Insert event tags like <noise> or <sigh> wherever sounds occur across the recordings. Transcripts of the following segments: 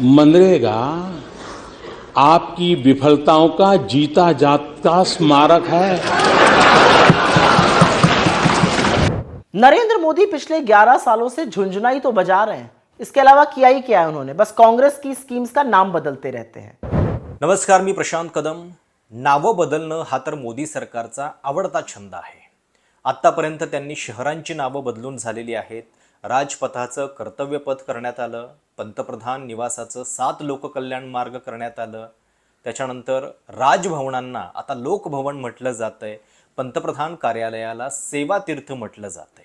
मनरेगा आपकी विफलताओं का जीता जाता स्मारक है। नरेंद्र मोदी पिछले 11 सालों से झुंझुनाई तो बजा रहे हैं। इसके अलावा किया ही क्या है उन्होंने? बस कांग्रेस की स्कीम्स का नाम बदलते रहते हैं। नमस्कार मी प्रशांत कदम। नावं बदलणं हा तर मोदी सरकारचा आवडता छंद आहे. आत्तापर्यंत त्यांनी शहरांची नावं बदलून झालेली आहेत. राजपथाचं कर्तव्यपथ करण्यात आलं पंतप्रधान निवासाचं सात लोककल्याण मार्ग करण्यात आलं. त्याच्यानंतर राजभवनांना आता लोकभवन म्हटलं जातं आहे पंतप्रधान कार्यालयाला सेवा तीर्थ म्हटलं आहे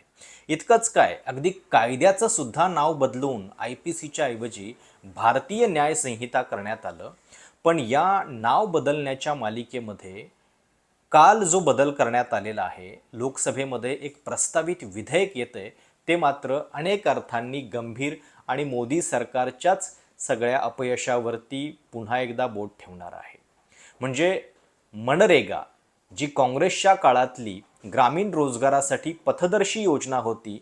इतकंच काय अगदी कायद्याचं सुद्धा नाव बदलून आय पी सीच्या ऐवजी भारतीय न्यायसंहिता करण्यात आलं. पण या नाव बदलण्याच्या मालिकेमध्ये काल जो बदल करण्यात आलेला आहे लोकसभेमध्ये एक प्रस्तावित विधेयक येतंय ते मात्र अनेक अर्थांनी गंभीर आणि मोदी सरकारच्याच सगळ्या अपयशावरती पुन्हा एकदा बोट ठेवणार आहे. म्हणजे मनरेगा जी काँग्रेसच्या काळातली ग्रामीण रोजगारासाठी पथदर्शी योजना होती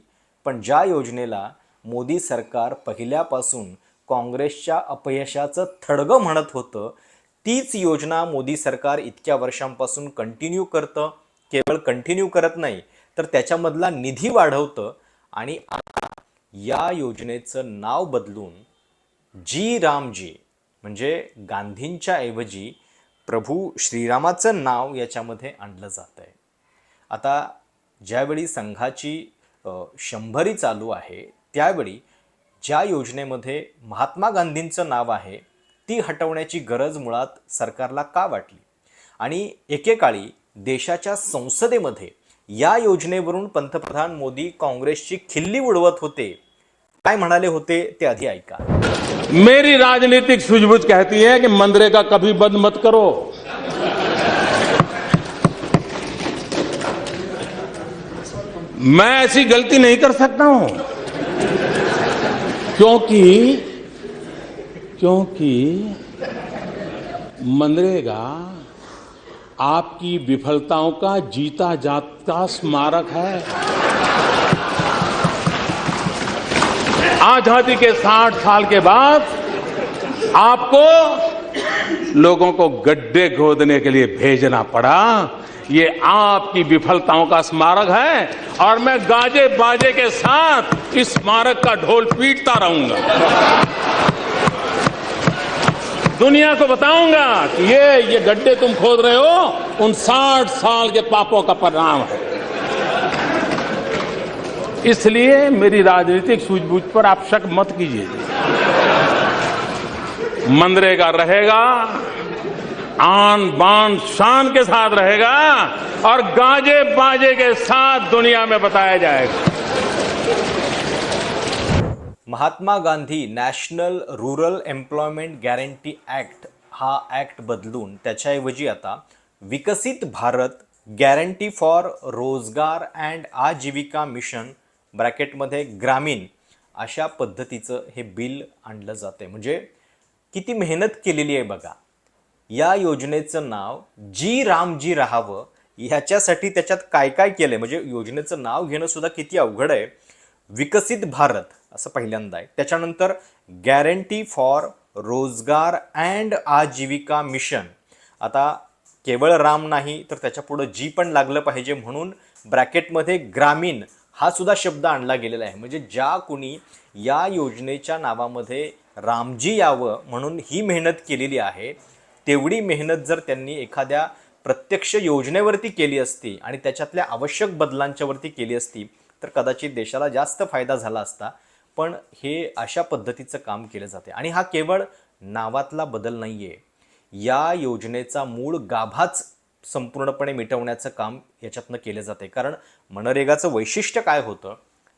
पण ज्या योजनेला मोदी सरकार पहिल्यापासून काँग्रेसच्या अपयशाचं थडगं म्हणत होतं तीच योजना मोदी सरकार इतक्या वर्षांपासून कंटिन्यू करतं केवळ कंटिन्यू करत नाही तर त्याच्यामधला निधी वाढवतं आणि आता या योजनेचं नाव बदलून जी रामजी म्हणजे गांधींच्या ऐवजी प्रभू श्रीरामाचं नाव याच्यामध्ये आणलं जात आहे. आता ज्यावेळी संघाची शंभरी चालू आहे त्यावेळी ज्या योजनेमध्ये महात्मा गांधींचं नाव आहे ती हटवण्याची गरज मुळात सरकारला का वाटली? आणि एकेकाळी देशाच्या संसदेमध्ये या योजनेवरून पंतप्रधान मोदी काँग्रेसची खिल्ली उडवत होते. काय म्हणाले होते ते आधी ऐका. मेरी राजनीतिक सूझबूझ कहती है कि मनरेगा कभी बंद मत करो। मैं ऐसी गलती नहीं कर सकता हूँ। क्योंकि क्योंकि मनरेगा आपकी विफलताओं का जीता जाता स्मारक है। आज़ादी के 60 साल के बाद आपको लोगों को गड्ढे खोदने के लिए भेजना पड़ा। ये आपकी विफलताओं का स्मारक है और मैं गाजे बाजे के साथ इस स्मारक का ढोल पीटता रहूँगा। दुनिया को बताऊँगा कि ये ये गड्ढे तुम खोद रहे हो, उन 60 साल के पापों का परिणाम है। इसलिए मेरी राजनीतिक सूझबूझ पर आप शक मत कीजिए। मनरेगा रहेगा आन बान शान के साथ रहेगा, और गाजे बाजे के साथ दुनिया में बताया जाएगा। Mahatma Gandhi national rural employment guarantee act हा ॲक्ट बदलून त्याच्याऐवजी आता Viksit Bharat guarantee for Rozgar and Ajeevika mission ब्रॅकेटमध्ये Gramin अशा पद्धतीचं हे बिल आणलं जाते म्हणजे किती मेहनत केलेली आहे बघा. या योजनेचं नाव जी रामजी राहावं ह्याच्यासाठी त्याच्यात काय काय केलं आहे म्हणजे योजनेचं नाव घेणं सुद्धा किती अवघड आहे. विकसित भारत असं पहिल्यांदा आहे. त्याच्यानंतर guarantee for Rozgar and Ajeevika mission आता केवळ राम नाही तर त्याच्यापुढं जी पण लागलं पाहिजे म्हणून ब्रॅकेटमध्ये ग्रामीण हा सुद्धा शब्द आणला गेलेला आहे. म्हणजे ज्या कुणी या योजनेच्या नावामध्ये रामजी यावं म्हणून ही मेहनत केलेली आहे तेवढी मेहनत जर त्यांनी एखाद्या प्रत्यक्ष योजनेवरती केली असती आणि त्याच्यातल्या आवश्यक बदलांच्यावरती केली असती तर कदाचित देशाला जास्त फायदा झाला असता पण हे अशा पद्धतीचं काम केलं जाते. आणि हा केवळ नावातला बदल नाही आहे या योजनेचा मूळ गाभाच संपूर्णपणे मिटवण्याचं काम याच्यातनं केलं जाते. कारण मनरेगाचं वैशिष्ट्य काय होतं?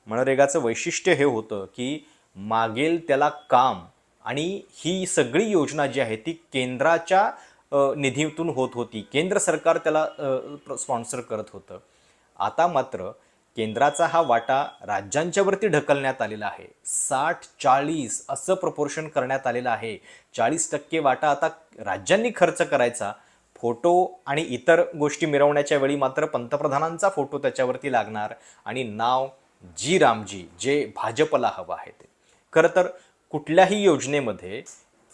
मनरेगाचं वैशिष्ट्य हे होतं की मागेल त्याला काम आणि ही सगळी योजना जी आहे ती केंद्राच्या निधीतून होत होती. केंद्र सरकार त्याला स्पॉन्सर करत होतं. आता मात्र केंद्राचा हा वाटा राज्यांच्यावरती ढकलण्यात आलेला आहे. साठ चाळीस असं प्रपोर्शन करण्यात आलेलं आहे. चाळीस टक्के वाटा आता राज्यांनी खर्च करायचा. फोटो आणि इतर गोष्टी मिरवण्याच्या वेळी मात्र पंतप्रधानांचा फोटो त्याच्यावरती लागणार आणि नाव जी रामजी जे भाजपला हवं आहे ते. खरं तर कुठल्याही योजनेमध्ये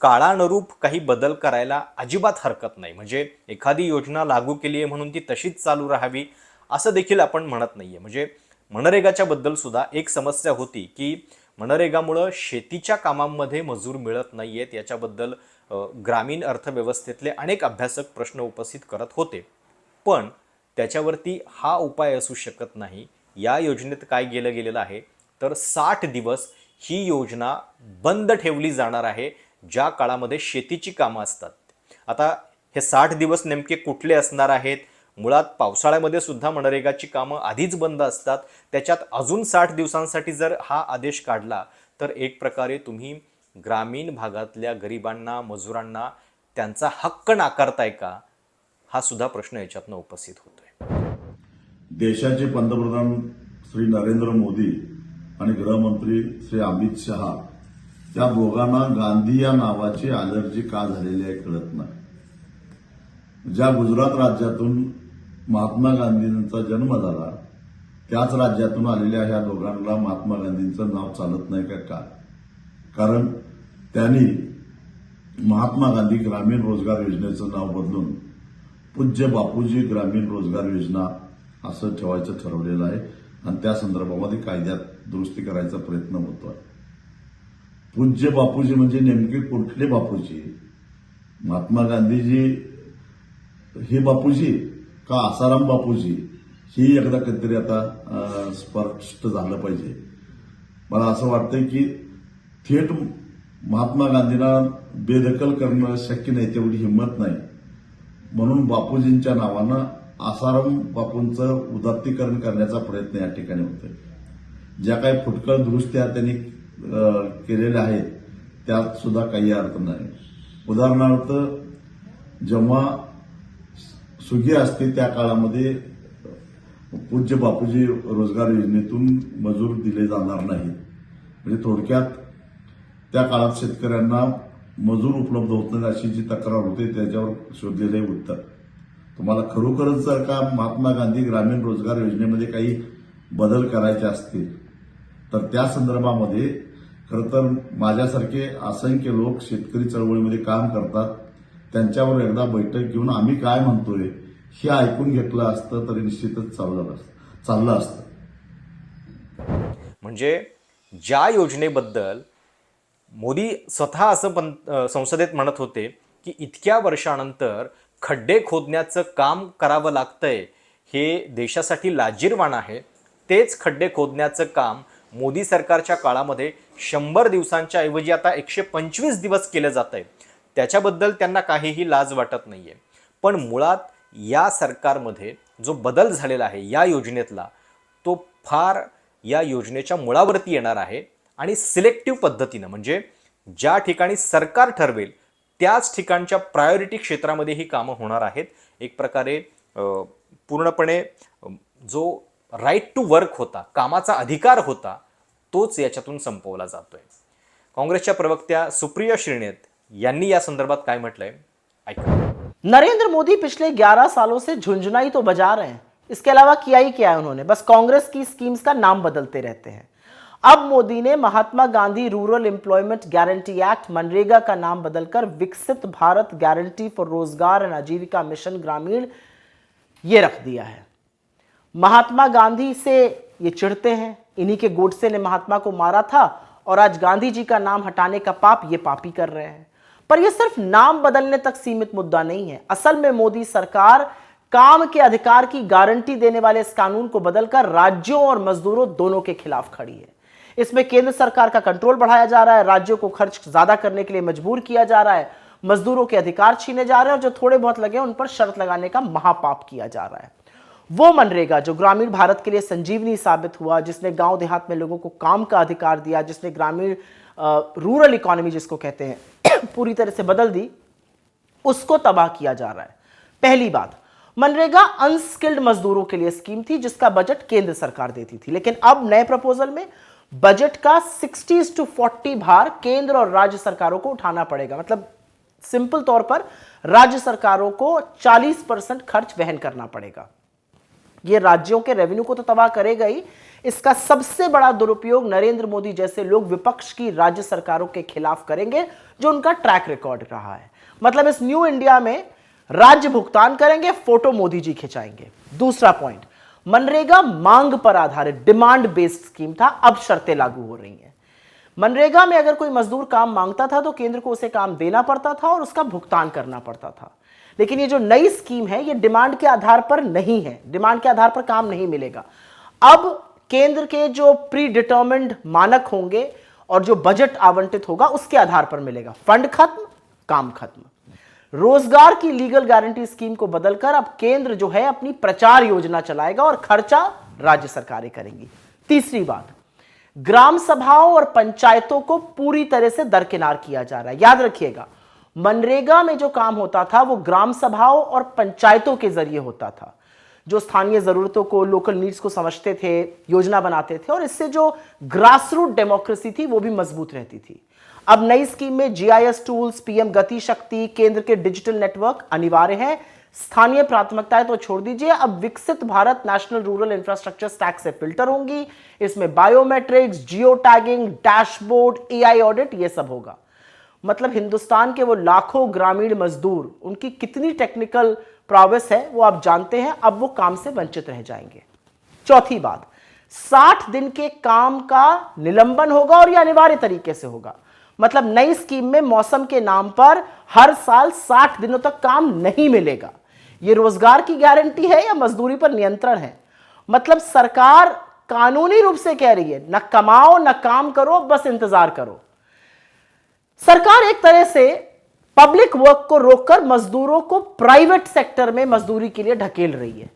काळानुरूप काही बदल करायला अजिबात हरकत नाही. म्हणजे एखादी योजना लागू केली आहे म्हणून ती तशीच चालू राहावी असं देखील आपण म्हणत नाहीये. म्हणजे मनरेगाच्या बद्दल सुद्धा एक समस्या होती की मनरेगामुळं शेतीच्या कामांमध्ये मजूर मिळत नाहीयेत. याच्याबद्दल ग्रामीण अर्थव्यवस्थेतले अनेक अभ्यासक प्रश्न उपस्थित करत होते. पण त्याच्यावरती हा उपाय असू शकत नाही. या योजनेत काय गेलं गेलेलं आहे? तर साठ दिवस ही योजना बंद ठेवली जाणार आहे ज्या काळामध्ये शेतीची कामं असतात. आता हे साठ दिवस नेमके कुठले असणार आहेत? मुळात पावसाळ्यामध्ये सुद्धा मनरेगाची कामं आधीच बंद असतात. त्याच्यात अजून साठ दिवसांसाठी जर हा आदेश काढला तर एक प्रकारे तुम्ही ग्रामीण भागातल्या गरिबांना मजुरांना त्यांचा हक्क नाकारताय का? हा सुद्धा प्रश्न याच्यातनं उपस्थित होतोय. देशाचे पंतप्रधान श्री नरेंद्र मोदी आणि गृहमंत्री श्री अमित शहा त्या दोघांना गांधी या नावाची अलर्जी का झालेली आहे कळत नाही. ज्या गुजरात राज्यातून महात्मा गांधींचा जन्म झाला त्याच राज्यातून आलेल्या ह्या दोघांना महात्मा गांधींचं नाव चालत नाही का का? कारण त्यांनी महात्मा गांधी ग्रामीण रोजगार योजनेचं नाव बदलून पूज्य बापूजी ग्रामीण रोजगार योजना असं ठेवायचं ठरवलेलं आहे आणि त्या संदर्भामध्ये कायद्यात दुरुस्ती करायचा प्रयत्न होतोय पूज्य बापूजी म्हणजे नेमके कुठले बापूजी? महात्मा गांधीजी हे बापूजी का आसाराम बापूजी ही एकदा कधीतरी आता स्पष्ट झालं पाहिजे. मला असं वाटतंय की थेट महात्मा गांधींना बेदखल करणं शक्य नाही तेवढी हिंमत नाही. म्हणून बापूजींच्या नावानं आसाराम बापूंचं उदात्तीकरण करण्याचा प्रयत्न या ठिकाणी होतोय. ज्या काही फुटकळ दुरुस्त्या त्यांनी केलेल्या आहेत त्यात सुद्धा काही अर्थ नाही. उदाहरणार्थ जेव्हा सुगी असते त्या काळामध्ये पूज्य बापूजी रोजगार योजनेतून मजूर दिले जाणार नाहीत. म्हणजे थोडक्यात त्या काळात शेतकऱ्यांना मजूर उपलब्ध होत नाही अशी जी तक्रार होते त्याच्यावर शोधलेले उत्तर. तुम्हाला खरोखरच जर का महात्मा गांधी ग्रामीण रोजगार योजनेमध्ये काही बदल करायचे असतील तर त्या संदर्भामध्ये खरं तर माझ्यासारखे असंख्य लोक शेतकरी चळवळीमध्ये काम करतात. त्यांच्यावर एकदा बैठक घेऊन आम्ही काय म्हणतोय हे ऐकून घेतलं असतं तरी निश्चितच चाललं असतं चाललं असतं. म्हणजे ज्या योजनेबद्दल मोदी स्वतः असं पं संसदेत म्हणत होते की इतक्या वर्षानंतर खड्डे खोदण्याचं काम करावं लागतंय हे देशासाठी लाजीरवाण आहे. तेच खड्डे खोदण्याचं काम मोदी सरकारच्या काळामध्ये शंभर दिवसांच्या ऐवजी आता एकशे पंचवीस दिवस केलं जात आहे त्याच्याबद्दल त्यांना काहीही लाज वाटत नाही आहे पण मुळात या सरकारमध्ये जो बदल झालेला आहे या योजनेतला तो फार या योजनेच्या मुळावरती येणार आहे आणि सिलेक्टिव्ह पद्धतीनं म्हणजे ज्या ठिकाणी सरकार ठरवेल त्याच ठिकाणच्या प्रायोरिटी क्षेत्रामध्ये ही कामं होणार आहेत. एक प्रकारे पूर्णपणे जो राईट टू वर्क होता कामाचा अधिकार होता तोच याच्यातून संपवला जातोय. काँग्रेसच्या प्रवक्त्या सुप्रिया श्रीनेत यांनी या संदर्भात काय म्हटलंय? ऐका. नरेंद्र मोदी पिछले 11 सालों से झुंझुनाई तो बजा रहे हैं। इसके अलावा किया ही क्या है उन्होंने? बस कांग्रेस की स्कीम्स का नाम बदलते रहते हैं। अब मोदी ने Mahatma Gandhi rural employment guarantee act, MNREGA का नाम बदलकर Viksit Bharat guarantee for Rozgar and Ajeevika mission Gramin ये रख दिया है। महात्मा गांधी से ये चिढ़ते हैं। इन्हीं के गोडसे ने महात्मा को मारा था और आज गांधी जी का नाम हटाने का पाप ये पापी कर रहे हैं। पर ये सिर्फ़ नाम बदलने तक सीमित मुद्दा नहीं है। असल में मोदी सरकार काम के अधिकार की गारंटी देने वाले इस कानून को बदलकर राज्यों और मजदूरों दोनों के खिलाफ खड़ी है। इसमें केंद्र सरकार का कंट्रोल बढ़ाया जा रहा है, राज्यों को खर्च ज़्यादा करने के लिए मजबूर किया जा रहा है, मजदूरों के अधिकार छीने जा रहे हैं और जो थोड़े बहुत लगे उन पर शर्त लगाने का महापाप किया जा रहा है। वो मनरेगा जो ग्रामीण भारत के लिए संजीवनी साबित हुआ, जिसने गाँव देहात में लोगों को काम का अधिकार दिया, जिसने ग्रामीण रूरल इकोनॉमी जिसको कहते हैं, <clears throat> पूरी तरह से बदल दी, उसको तबाह किया जा रहा है। पहली बात, मनरेगा अनस्किल्ड मजदूरों के लिए स्कीम थी जिसका बजट केंद्र सरकार देती थी। लेकिन अब नए प्रपोजल में बजट का 60 टू 40 भार केंद्र और राज्य सरकारों को उठाना पड़ेगा। मतलब सिंपल तौर पर राज्य सरकारों को 40 परसेंट खर्च वहन करना पड़ेगा। ये राज्यों के रेवेन्यू को तो तबाह करेगा ही इसका सबसे बड़ा दुरुपयोग नरेंद्र मोदी जैसे लोग विपक्ष की राज्य सरकारों के खिलाफ करेंगे, जो उनका ट्रैक रिकॉर्ड रहा है। मतलब इस न्यू इंडिया में राज्य भुगतान करेंगे, फ़ोटो मोदी जी खिंचाएँगे। दूसरा पॉइंट मनरेगा मांग पर आधारित डिमांड बेस्ड स्कीम था, अब शर्तें लागू हो रही हैं। मनरेगा में अगर कोई मजदूर काम माँगता था तो केंद्र को उसे काम देना पड़ता था और उसका भुगतान करना पड़ता था। लेकिन ये जो नई स्कीम है, ये डिमांड के आधार पर नहीं है। डिमांड के आधार पर काम नहीं मिलेगा। अब केंद्र के जो प्री डिटर्मिन्ड मानक होंगे और जो बजट आवंटित होगा, उसके आधार पर मिलेगा। फंड खत्म, काम खत्म। रोज़गार की लीगल गारंटी स्कीम को बदलकर अब केंद्र जो है, अपनी प्रचार योजना चलाएगा और खर्चा राज्य सरकारें करेंगी। तीसरी बात, ग्राम सभाओं और पंचायतों को पूरी तरह से दरकिनार किया जा रहा है। याद रखिएगा, मनरेगा में जो काम होता था, वो ग्राम सभाओं और पंचायतों के ज़रिए होता था। जो स्थानीय जरूरतों को लोकल नीड्स को समझते थे, योजना बनाते थे और इससे जो ग्रास रूट डेमोक्रेसी थी, वो भी मज़बूत रहती थी। अब नई स्कीम में जीआईएस टूल्स पीएम गति शक्ति केंद्र के डिजिटल नेटवर्क अनिवार्य है। स्थानीय प्राथमिकताएँ तो छोड़ दीजिए। अब Viksit Bharat national rural infrastructure stack से फ़िल्टर होंगी। इसमें biometrics geo tagging dashboard AI audit ये सब होगा। मतलब हिंदुस्तान के वो लाखों ग्रामीण मजदूर, उनकी कितनी टेक्निकल प्रॉवेस है, वो आप जानते हैं, अब वो काम से वंचित रह जाएँगे। चौथी बात 60 दिन के काम का निलंबन होगा और यह अनिवार्य तरीके से होगा। मतलब नई स्कीम में मौसम के नाम पर हर साल 60 दिनों तक काम नहीं मिलेगा। यह रोज़गार की गारंटी है या मजदूरी पर नियंत्रण है? मतलब सरकार कानूनी रूप से कह रही है, न कमाओ, न काम करो, बस इंतज़ार करो। सरकार एक तरह से पब्लिक वर्क को रोककर मजदूरों को प्राइवेट सेक्टर में मजदूरी के लिए ढकेल रही है।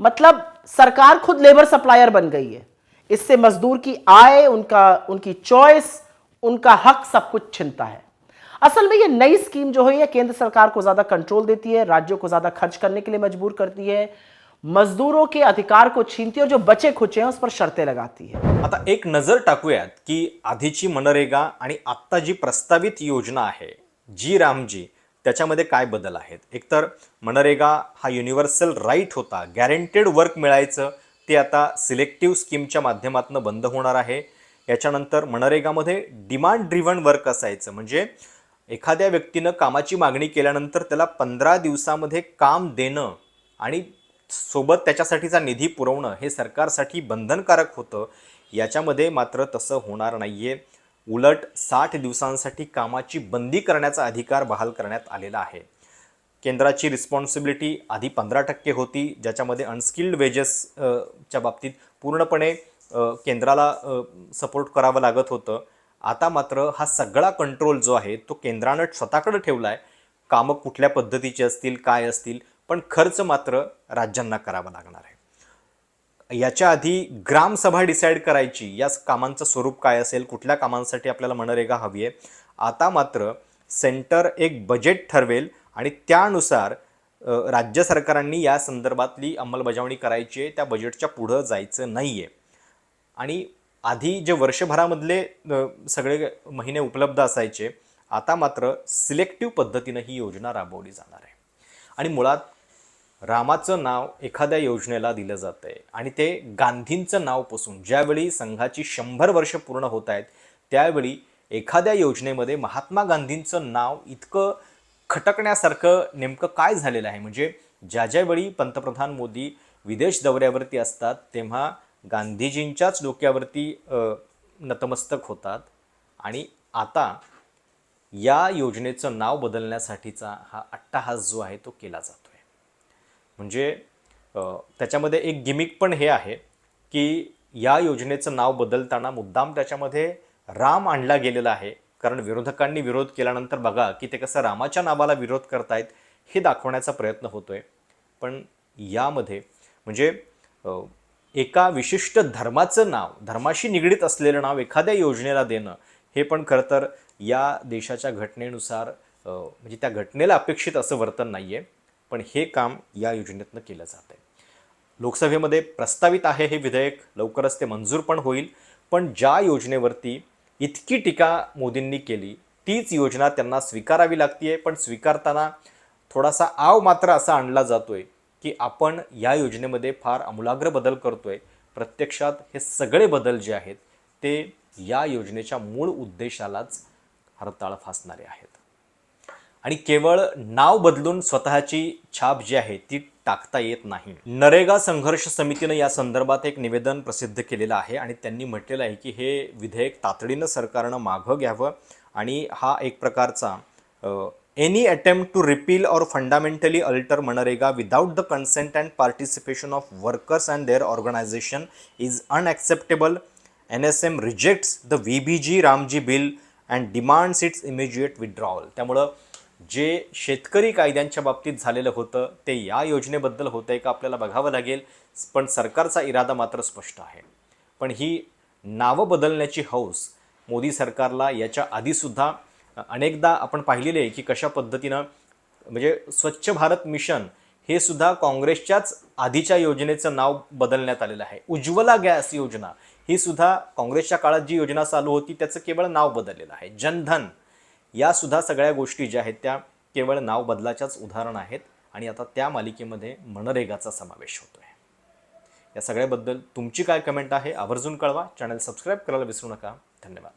मतलब सरकार खुद लेबर सप्लायर बन गई है। इससे मजदूर की आय, उनका, उनकी चॉइस उनका हक सब कुछ छिनता है। असल में ये नई स्कीम जो है, केंद्र सरकार को ज़्यादा कंट्रोल देती है, राज्यों को ज़्यादा खर्च करने के लिए मजबूर करती है। मजदूरों के अधिकार को छीनती है और जो बचे खुचे हैं उस पर शर्तें लगाती है। आता एक नजर टाकूयात की आधीची मनरेगा आणि आत्ता जी प्रस्तावित योजना आहे जी रामजी त्याच्यामध्ये काय बदल आहेत? एकतर मनरेगा हा युनिव्हर्सल राईट होता गॅरंटेड वर्क मिळायचं ते आता सिलेक्टिव्ह स्कीमच्या माध्यमातून बंद होणार आहे. याच्यानंतर मनरेगामध्ये डिमांड ड्रिव्हन वर्क असायचं म्हणजे एखाद्या व्यक्तीनं कामाची मागणी केल्यानंतर त्याला पंधरा दिवसामध्ये काम देणं आणि सोबत त्याच्यासाठीचा निधी पुरवणं हे सरकारसाठी बंधनकारक होतं. याच्यामध्ये मात्र तसं होणार नाही आहे उलट साठ दिवसांसाठी कामाची बंदी करण्याचा अधिकार बहाल करण्यात आलेला आहे. केंद्राची रिस्पॉन्सिबिलिटी आधी पंधरा टक्के होती. ज्याच्यामध्ये अनस्किल्ड वेजेस च्या बाबतीत पूर्णपणे केंद्राला सपोर्ट करावं लागत होतं. आता मात्र हा सगळा कंट्रोल जो आहे तो केंद्रानं स्वतःकडे ठेवला आहे कामं कुठल्या पद्धतीची असतील काय असतील पण खर्च मात्र राज्यांना करावा लागणार आहे. याच्या आधी ग्रामसभा डिसाईड करायची या कामांचं स्वरूप काय असेल कुठल्या कामांसाठी आपल्याला मनरेगा हवी आहे आता मात्र सेंटर एक बजेट ठरवेल आणि त्यानुसार राज्य सरकारांनी या संदर्भातली अंमलबजावणी करायची आहे त्या बजेटच्या पुढं जायचं नाही आहे आणि आधी जे वर्षभरामधले सगळे महिने उपलब्ध असायचे आता मात्र सिलेक्टिव्ह पद्धतीनं ही योजना राबवली जाणार आहे. आणि मुळात रामाचं नाव एखाद्या योजनेला दिलं जातं आहे आणि ते गांधींचं नावपासून ज्यावेळी संघाची शंभर वर्ष पूर्ण होत आहेत त्यावेळी एखाद्या योजनेमध्ये महात्मा गांधींचं नाव इतकं खटकण्यासारखं नेमकं काय झालेलं आहे? म्हणजे ज्या ज्यावेळी पंतप्रधान मोदी विदेश दौऱ्यावरती असतात तेव्हा गांधीजींच्याच डोक्यावरती नतमस्तक होतात. आणि आता या योजनेचं नाव बदलण्यासाठीचा हा अट्टाहास जो आहे तो केला जातो. म्हणजे त्याच्यामध्ये एक गिमिक पण हे आहे की या योजनेचं नाव बदलताना मुद्दाम त्याच्यामध्ये राम आणला गेलेला आहे. कारण विरोधकांनी विरोध केल्यानंतर बघा की ते कसं रामाच्या नावाला विरोध करतायत हे दाखवण्याचा प्रयत्न होतो आहे पण यामध्ये म्हणजे एका विशिष्ट धर्माचं नाव धर्माशी निगडीत असलेलं नाव एखाद्या योजनेला देणं हे पण खरं तर या देशाच्या घटनेनुसार म्हणजे त्या घटनेला अपेक्षित असं वर्तन नाही आहे पण हे काम या योजनेतनं केलं जात आहे लोकसभेमध्ये प्रस्तावित आहे हे विधेयक लवकरच ते मंजूर पण होईल पण ज्या योजनेवरती इतकी टीका मोदींनी केली तीच योजना त्यांना स्वीकारावी लागतीये पण स्वीकारताना थोडासा आव मात्र असा आणला जातोय की आपण या योजनेमध्ये फार आमूलाग्र बदल करतोय. प्रत्यक्षात हे सगळे बदल जे आहेत ते या योजनेच्या मूळ उद्देशालाच हरताळ फासणारे आहेत. आणि केवळ नाव बदलून स्वतःची छाप जी आहे ती टाकता येत नाही. नरेगा संघर्ष समितीनं या संदर्भात एक निवेदन प्रसिद्ध केलेलं आहे आणि त्यांनी म्हटलेलं आहे की हे विधेयक तातडीनं सरकारनं मागं घ्यावं आणि हा एक प्रकारचा any attempt to repeal or fundamentally alter MNREGA without the consent and participation of workers and their organisation is unacceptable N S M rejects the V B G Ramji bill and demands its immediate withdrawal त्यामुळं जे शेतकरी कायद्यांच्या बाबतीत झालेलं होतं ते या योजनेबद्दल होतं आहे का आपल्याला बघावं लागेल? पण सरकारचा इरादा मात्र स्पष्ट आहे. पण ही नावं बदलण्याची हौस मोदी सरकारला याच्या आधीसुद्धा अनेकदा आपण पाहिलेले आहे की कशा पद्धतीनं म्हणजे स्वच्छ भारत मिशन हे सुद्धा काँग्रेसच्याच आधीच्या योजनेचं नाव बदलण्यात आलेलं आहे. उज्ज्वला गॅस योजना ही सुद्धा काँग्रेसच्या काळात जी योजना चालू होती त्याचं केवळ नाव बदललेलं आहे. जनधन या सुद्धा सगळ्या गोष्टी ज्या आहेत त्या केवळ नाव बदलाच्याच उदाहरण आहेत आणि आता त्या मालिकेमध्ये मनरेगाचा समावेश होतो आहे या सगळ्याबद्दल तुमची काय कमेंट आहे आवर्जून कळवा. चॅनल सबस्क्राईब करायला विसरू नका. धन्यवाद.